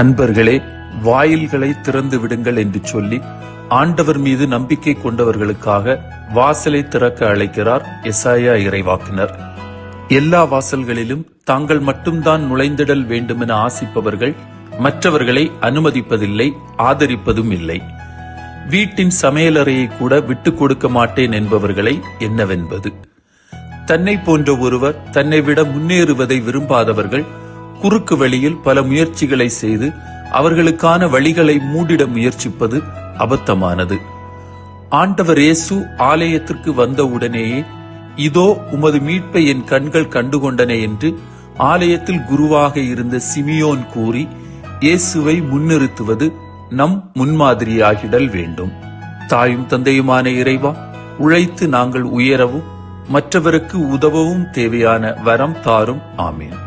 அன்பர்களே வாயில்களை திறந்து விடுங்கள் என்று சொல்லி ஆண்டவர் மீது நம்பிக்கை கொண்டவர்களுக்காக வாசலை திறக்க அழைக்கிறார் எசாயா இறைவாக்கினர். எல்லா வாசல்களிலும் தாங்கள் மட்டும்தான் நுழைந்திடல் வேண்டுமென ஆசிப்பவர்கள் மற்றவர்களை அனுமதிப்பதில்லை ஆதரிப்பதும் இல்லை. வீட்டின் சமையலறையை கூட விட்டுக் கொடுக்க மாட்டேன் என்பவர்களை என்னவென்பது? தன்னை போன்ற ஒருவர் தன்னை விட முன்னேறுவதை விரும்பாதவர்கள் குறுக்கு வழியில் பல முயற்சிகளை செய்து அவர்களுக்கான வழிகளை மூடிட முயற்சிப்பது அபத்தமானது. ஆண்டவர் இயேசு ஆலயத்திற்கு வந்தவுடனேயே இதோ உமது மீட்பை என் கண்கள் கண்டுகொண்டன என்று ஆலயத்தில் குருவாக இருந்த சிமியோன் கூறி இயேசுவை முன்னிறுத்துவது நம் முன்மாதிரியாகிடல் வேண்டும். தாயும் தந்தையுமான இறைவா உழைத்து நாங்கள் உயரவும் மற்றவருக்கு உதவவும் தேவையான வரம் தாரும். ஆமீன்.